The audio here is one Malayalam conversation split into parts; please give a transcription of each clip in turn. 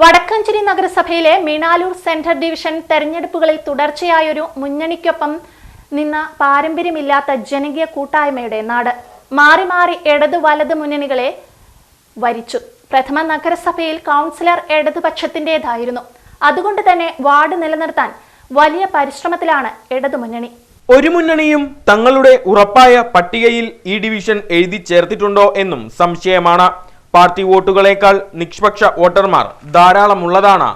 വടക്കഞ്ചേരി നഗരസഭയിലെ മീണാലൂർ സെൻട്രൽ ഡിവിഷൻ തെരഞ്ഞെടുപ്പുകളിൽ തുടർച്ചയായൊരു മുന്നണിക്കൊപ്പം നിന്ന പാരമ്പര്യമില്ലാത്ത ജനകീയ കൂട്ടായ്മയുടെ നാട്. മാറി മാറി ഇടതു വലത് മുന്നണികളെ വരിച്ചു. പ്രഥമ നഗരസഭയിൽ കൗൺസിലർ ഇടതുപക്ഷത്തിന്റേതായിരുന്നു. അതുകൊണ്ട് തന്നെ വാർഡ് നിലനിർത്താൻ വലിയ പരിശ്രമത്തിലാണ് ഇടതുമുന്നണി ഒരു മുന്നണിയും തങ്ങളുടെ ഉറപ്പായ പട്ടികയിൽ ഈ ഡിവിഷൻ എഴുതി ചേർത്തിട്ടുണ്ടോ എന്നും സംശയമാണ്. പാർട്ടി വോട്ടുകളേക്കാൾ നിഷ്പക്ഷ വോട്ടർമാർ ധാരാളമുള്ളതാണ്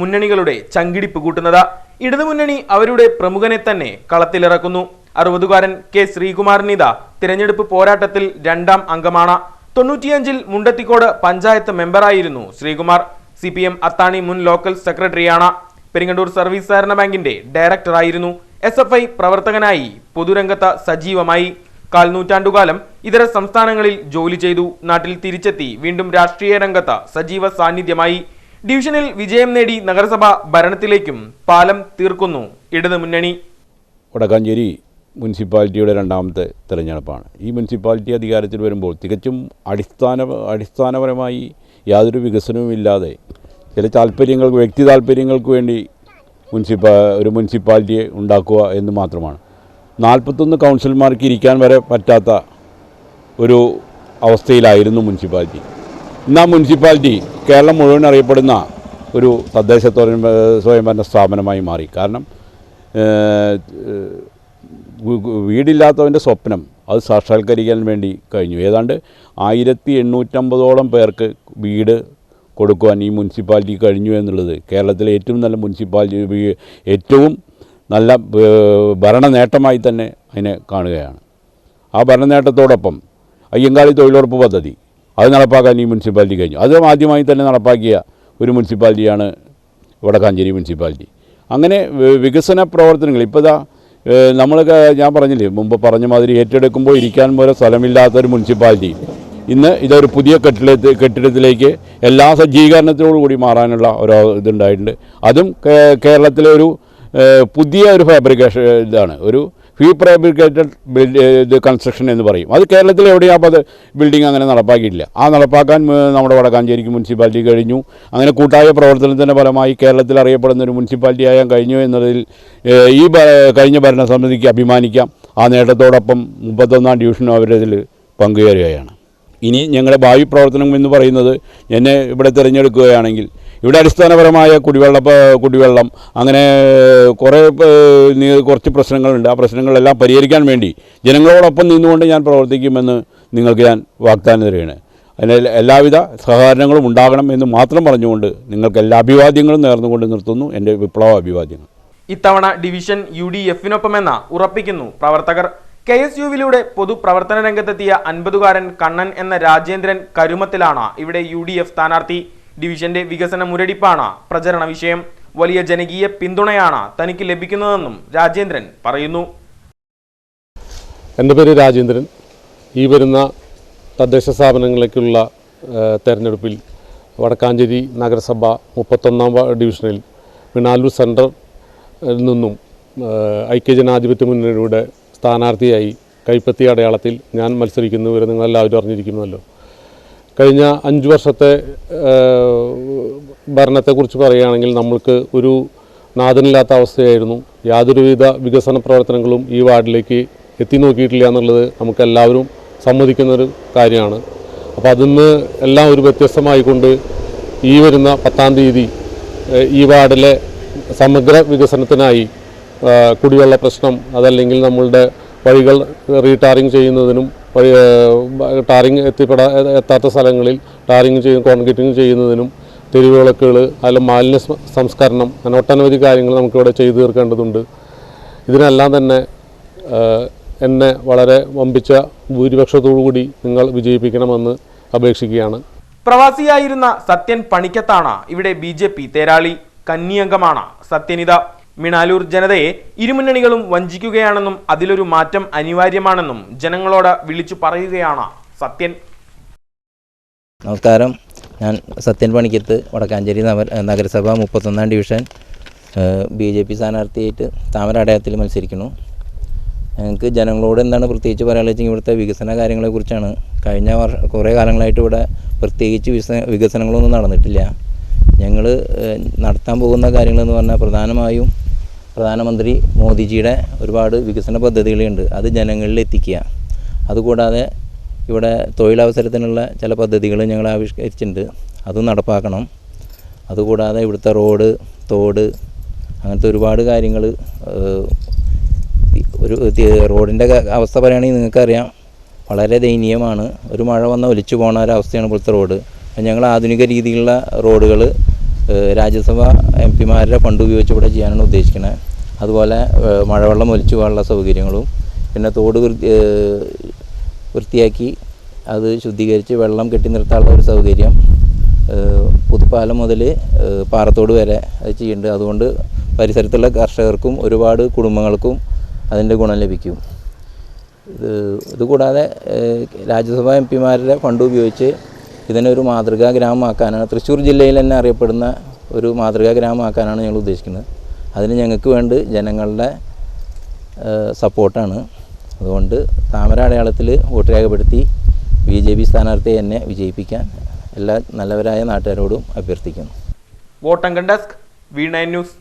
മുന്നണികളുടെ ചങ്കിടിപ്പ് കൂട്ടുന്നത്. ഇടതുമുന്നണി അവരുടെ പ്രമുഖനെ തന്നെ കളത്തിലിറക്കുന്നു. അറുപതുകാരൻ കെ ശ്രീകുമാറിനിത തിരഞ്ഞെടുപ്പ് പോരാട്ടത്തിൽ രണ്ടാം അംഗമാണ്. തൊണ്ണൂറ്റിയഞ്ചിൽ Mundathikode panchayat മെമ്പറായിരുന്നു Sreekumar. C P M Athani മുൻ ലോക്കൽ സെക്രട്ടറിയാണ്. പെരിങ്ങണ്ടൂർ സർവീസ് സഹകരണ ബാങ്കിന്റെ ഡയറക്ടറായിരുന്നു. എസ് എഫ് ഐ പ്രവർത്തകനായി പൊതുരംഗത്ത് സജീവമായി. കാൽ നൂറ്റാണ്ടുകാലം ഇതര സംസ്ഥാനങ്ങളിൽ ജോലി ചെയ്തു നാട്ടിൽ തിരിച്ചെത്തി വീണ്ടും രാഷ്ട്രീയ രംഗത്ത് സജീവ സാന്നിധ്യമായി. ഡിവിഷനിൽ വിജയം നേടി നഗരസഭ ഭരണത്തിലേക്കും പാലം തീർക്കുന്നു. ഇടതു മുന്നണി. വടക്കാഞ്ചേരി മുനിസിപ്പാലിറ്റിയുടെ രണ്ടാമത്തെ തിരഞ്ഞെടുപ്പാണ്. ഈ മുനിസിപ്പാലിറ്റി അധികാരത്തിൽ വരുമ്പോൾ തികച്ചും അടിസ്ഥാന അടിസ്ഥാനപരമായി യാതൊരു വികസനവുമില്ലാതെ ചില താല്പര്യങ്ങൾക്ക് വ്യക്തി താല്പര്യങ്ങൾക്ക് വേണ്ടി മുനിസിപ്പാ ഒരു മുനിസിപ്പാലിറ്റിയെ ഉണ്ടാക്കുക എന്ന് മാത്രമാണ്. നാൽപ്പത്തൊന്ന് കൗൺസിലർമാർക്ക് ഇരിക്കാൻ വരെ പറ്റാത്ത ഒരു അവസ്ഥയിലായിരുന്നു മുനിസിപ്പാലിറ്റി. ഇന്ന് ആ മുനിസിപ്പാലിറ്റി കേരളം മുഴുവൻ അറിയപ്പെടുന്ന ഒരു തദ്ദേശ സ്വയം- സ്വയംഭരണ സ്ഥാപനമായി മാറി. കാരണം വീടില്ലാത്തവന്റെ സ്വപ്നം അത് സാക്ഷാത്കരിക്കാൻ വേണ്ടി കഴിഞ്ഞു. ഏതാണ്ട് ആയിരത്തി എണ്ണൂറ്റമ്പതോളം പേർക്ക് വീട് കൊടുക്കുവാൻ ഈ മുനിസിപ്പാലിറ്റി കഴിഞ്ഞു എന്നുള്ളത് കേരളത്തിലെ ഏറ്റവും നല്ല മുനിസിപ്പാലിറ്റി ഏറ്റവും നല്ല ഭരണ നേട്ടമായി തന്നെ അതിനെ കാണുകയാണ്. ആ ഭരണനേട്ടത്തോടൊപ്പം അയ്യങ്കാളി തൊഴിലുറപ്പ് പദ്ധതി അത് നടപ്പാക്കാൻ ഈ മുനിസിപ്പാലിറ്റി കഴിഞ്ഞു. അത് ആദ്യമായി തന്നെ നടപ്പാക്കിയ ഒരു മുനിസിപ്പാലിറ്റിയാണ് വടക്കാഞ്ചേരി മുനിസിപ്പാലിറ്റി. അങ്ങനെ വികസന പ്രവർത്തനങ്ങൾ ഇപ്പോൾ ഇതാ ഞാൻ പറഞ്ഞില്ലേ മുമ്പ് പറഞ്ഞ മാതിരി ഏറ്റെടുക്കുമ്പോൾ ഇരിക്കാൻ പോലെ സ്ഥലമില്ലാത്തൊരു മുനിസിപ്പാലിറ്റി. ഇന്ന് ഇതൊരു പുതിയ കെട്ടിടത്തിൽ കെട്ടിടത്തിലേക്ക് എല്ലാ സജ്ജീകരണത്തോടു കൂടി മാറാനുള്ള ഒരു ഇതുണ്ടായിട്ടുണ്ട്. അതും കേരളത്തിലെ ഒരു പുതിയ ഒരു ഫാബ്രിക്കേഷൻ ഇതാണ്. ഒരു ഫീ ഫാബ്രിക്കേറ്റഡ് ബിൽഡ് ഇത് കൺസ്ട്രക്ഷൻ എന്ന് പറയും. അത് കേരളത്തിൽ എവിടെയും അപ്പോൾ അത് ബിൽഡിംഗ് അങ്ങനെ നടപ്പാക്കിയിട്ടില്ല. ആ നടപ്പാക്കാൻ നമ്മുടെ വടക്കാഞ്ചേരിക്ക് മുനിസിപ്പാലിറ്റി കഴിഞ്ഞു. അങ്ങനെ കൂട്ടായ പ്രവർത്തനത്തിന്റെ ഫലമായി കേരളത്തിൽ അറിയപ്പെടുന്ന ഒരു മുനിസിപ്പാലിറ്റി ആയാൻ കഴിഞ്ഞു എന്നതിൽ ഈ കഴിഞ്ഞ ഭരണസമിതിക്ക് അഭിമാനിക്കാം. ആ നേട്ടത്തോടൊപ്പം മുപ്പത്തൊന്നാം ഡിവിഷനും അവരതിൽ പങ്കുചേരുകയാണ്. ഇനി ഞങ്ങളുടെ ഭാവി പ്രവർത്തനം എന്ന് പറയുന്നത് എന്നെ ഇവിടെ തിരഞ്ഞെടുക്കുകയാണെങ്കിൽ ഇവിടെ അടിസ്ഥാനപരമായ കുടിവെള്ള കുടിവെള്ളം അങ്ങനെ കുറേ കുറച്ച് പ്രശ്നങ്ങളുണ്ട്. ആ പ്രശ്നങ്ങളെല്ലാം പരിഹരിക്കാൻ വേണ്ടി ജനങ്ങളോടൊപ്പം നിന്നുകൊണ്ട് ഞാൻ പ്രവർത്തിക്കുമെന്ന് നിങ്ങൾക്ക് ഞാൻ വാഗ്ദാനം തരികയാണ്. അതിന് എല്ലാവിധ സഹകരണങ്ങളും ഉണ്ടാകണം എന്ന് മാത്രം പറഞ്ഞുകൊണ്ട് നിങ്ങൾക്ക് എല്ലാ അഭിവാദ്യങ്ങളും നേർന്നുകൊണ്ട് നിർത്തുന്നു. എന്റെ വിപ്ലവ അഭിവാദ്യങ്ങൾ ഇത്തവണ ഡിവിഷൻ യു ഡി എഫിനൊപ്പമെന്ന ഉറപ്പിക്കുന്നു പ്രവർത്തകർ. കെ എസ് യുവിലൂടെ പൊതുപ്രവർത്തന രംഗത്തെത്തിയ അൻപതുകാരൻ കണ്ണൻ എന്ന രാജേന്ദ്രൻ കരുമത്തിലാണ് ഇവിടെ യു ഡി എഫ് സ്ഥാനാർത്ഥി. ഡിവിഷന്റെ വികസന മുരടിപ്പാണ് പ്രചരണ വിഷയം. വലിയ ജനകീയ പിന്തുണയാണ് തനിക്ക് ലഭിക്കുന്നതെന്നും രാജേന്ദ്രൻ പറയുന്നു. എന്റെ പേര് രാജേന്ദ്രൻ. ഈ വരുന്ന തദ്ദേശ സ്ഥാപനങ്ങളിലേക്കുള്ള തെരഞ്ഞെടുപ്പിൽ വടക്കാഞ്ചേരി നഗരസഭ മുപ്പത്തൊന്നാം ഡിവിഷനിൽ മിണാലൂർ സെന്ററിൽ നിന്നും ഐക്യജനാധിപത്യ മുന്നണിയുടെ സ്ഥാനാർത്ഥിയായി കൈപ്പത്തി അടയാളത്തിൽ ഞാൻ മത്സരിക്കുന്നു വരെ നിങ്ങളെല്ലാവരും അറിഞ്ഞിരിക്കുമല്ലോ കഴിഞ്ഞ അഞ്ച് വർഷത്തെ ഭരണത്തെക്കുറിച്ച് പറയുകയാണെങ്കിൽ നമ്മൾക്ക് ഒരു നാഥനില്ലാത്ത അവസ്ഥയായിരുന്നു. യാതൊരുവിധ വികസന പ്രവർത്തനങ്ങളും ഈ വാർഡിലേക്ക് എത്തി നോക്കിയിട്ടില്ല എന്നുള്ളത് നമുക്കെല്ലാവരും സമ്മതിക്കുന്നൊരു കാര്യമാണ്. അപ്പോൾ അതിന്ന് എല്ലാം ഒരു വ്യത്യസ്തമായിക്കൊണ്ട് ഈ വരുന്ന പത്താം തീയതി ഈ വാർഡിലെ സമഗ്ര വികസനത്തിനായി കുടിവെള്ള പ്രശ്നം അതല്ലെങ്കിൽ നമ്മളുടെ വഴികൾ റീടാറിങ് ചെയ്യുന്നതിനും ടാറിങ് എത്തിപ്പെടാ എത്താത്ത സ്ഥലങ്ങളിൽ ടാറിങ് ചെയ്യും കോൺക്രീറ്റിങ് ചെയ്യുന്നതിനും തെരുവിളക്കുകൾ അതിൽ മാലിന്യ സംസ്കരണം അങ്ങനെ ഒട്ടനവധി കാര്യങ്ങൾ നമുക്കിവിടെ ചെയ്തു തീർക്കേണ്ടതുണ്ട്. ഇതിനെല്ലാം തന്നെ എന്നെ വളരെ വമ്പിച്ച ഭൂരിപക്ഷത്തോടുകൂടി നിങ്ങൾ വിജയിപ്പിക്കണമെന്ന് അപേക്ഷിക്കുകയാണ്. പ്രവാസിയായിരുന്ന സത്യൻ പണിക്കത്താണ് ഇവിടെ ബി ജെ പി തേരാളി. കന്നിയംഗമാണ് സത്യനിത. മിണാലൂർ ജനതയെ ഇരുമുന്നണികളും വഞ്ചിക്കുകയാണെന്നും അതിലൊരു മാറ്റം അനിവാര്യമാണെന്നും ജനങ്ങളോട് വിളിച്ചു പറയുകയാണ് സത്യൻ. നമസ്കാരം. ഞാൻ സത്യൻ പണിക്കത്ത് വടക്കാഞ്ചേരി നഗര നഗരസഭ മുപ്പത്തൊന്നാം ഡിവിഷൻ ബി ജെ പി സ്ഥാനാർത്ഥിയായിട്ട് താമര അടയാളത്തിൽ മത്സരിക്കുന്നു. ഞങ്ങൾക്ക് ജനങ്ങളോട് എന്താണ് പ്രത്യേകിച്ച് പറയാനുള്ളത് വെച്ചാൽ ഇവിടുത്തെ വികസന കാര്യങ്ങളെക്കുറിച്ചാണ് കഴിഞ്ഞ വർഷം കുറേ കാലങ്ങളായിട്ട് ഇവിടെ പ്രത്യേകിച്ച് വികസന വികസനങ്ങളൊന്നും നടന്നിട്ടില്ല. ഞങ്ങൾ നടത്താൻ പോകുന്ന കാര്യങ്ങളെന്ന് പറഞ്ഞാൽ പ്രധാനമായും പ്രധാനമന്ത്രി മോദിജിയുടെ ഒരുപാട് വികസന പദ്ധതികളുണ്ട്. അത് ജനങ്ങളിൽ എത്തിക്കുക. അതുകൂടാതെ ഇവിടെ തൊഴിലവസരത്തിനുള്ള ചില പദ്ധതികൾ ഞങ്ങൾ ആവിഷ്കരിച്ചിട്ടുണ്ട്. അതും നടപ്പാക്കണം. അതുകൂടാതെ ഇവിടുത്തെ റോഡ് തോട് അങ്ങനത്തെ ഒരുപാട് കാര്യങ്ങൾ ഒരു റോഡിന്റെ അവസ്ഥ പറയുകയാണെങ്കിൽ നിങ്ങൾക്കറിയാം വളരെ ദയനീയമാണ്. ഒരു മഴ വന്നാൽ ഒലിച്ചു പോകുന്ന ഒരവസ്ഥയാണ് ഇവിടുത്തെ റോഡ്. ഞങ്ങൾ ആധുനിക രീതിയിലുള്ള റോഡുകൾ രാജ്യസഭ എം പിമാരുടെ ഫണ്ട് ഉപയോഗിച്ച് ഇവിടെ ചെയ്യാനാണ് ഉദ്ദേശിക്കുന്നത് അതുപോലെ മഴവെള്ളം ഒലിച്ചു പോകാനുള്ള സൗകര്യങ്ങളും പിന്നെ തോട് വൃത്തിയാക്കി അത് ശുദ്ധീകരിച്ച് വെള്ളം കെട്ടി നിർത്താനുള്ള ഒരു സൗകര്യം പുതുപ്പാലം മുതൽ പാറത്തോട് വരെ അത് ചെയ്യുന്നുണ്ട്. അതുകൊണ്ട് പരിസരത്തുള്ള കർഷകർക്കും ഒരുപാട് കുടുംബങ്ങൾക്കും അതിന്റെ ഗുണം ലഭിക്കും. ഇത് ഇതുകൂടാതെ രാജ്യസഭാ എം പിമാരുടെ ഫണ്ട് ഉപയോഗിച്ച് ഇതിനെ ഒരു മാതൃകാ ഗ്രാമമാക്കാനാണ്. തൃശ്ശൂർ ജില്ലയിൽ തന്നെ അറിയപ്പെടുന്ന ഒരു മാതൃകാ ഗ്രാമമാക്കാനാണ് ഞങ്ങൾ ഉദ്ദേശിക്കുന്നത്. അതിന് ഞങ്ങൾക്ക് വേണ്ടി ജനങ്ങളുടെ സപ്പോർട്ടാണ്. അതുകൊണ്ട് താമര അടയാളത്തിൽ വോട്ട് രേഖപ്പെടുത്തി ബി ജെ പി സ്ഥാനാർത്ഥിയെ എന്നെ വിജയിപ്പിക്കാൻ എല്ലാ നല്ലവരായ നാട്ടുകാരോടും അഭ്യർത്ഥിക്കുന്നു. വോട്ടംഗൻ ഡെസ്ക് വി നയൻ ന്യൂസ്.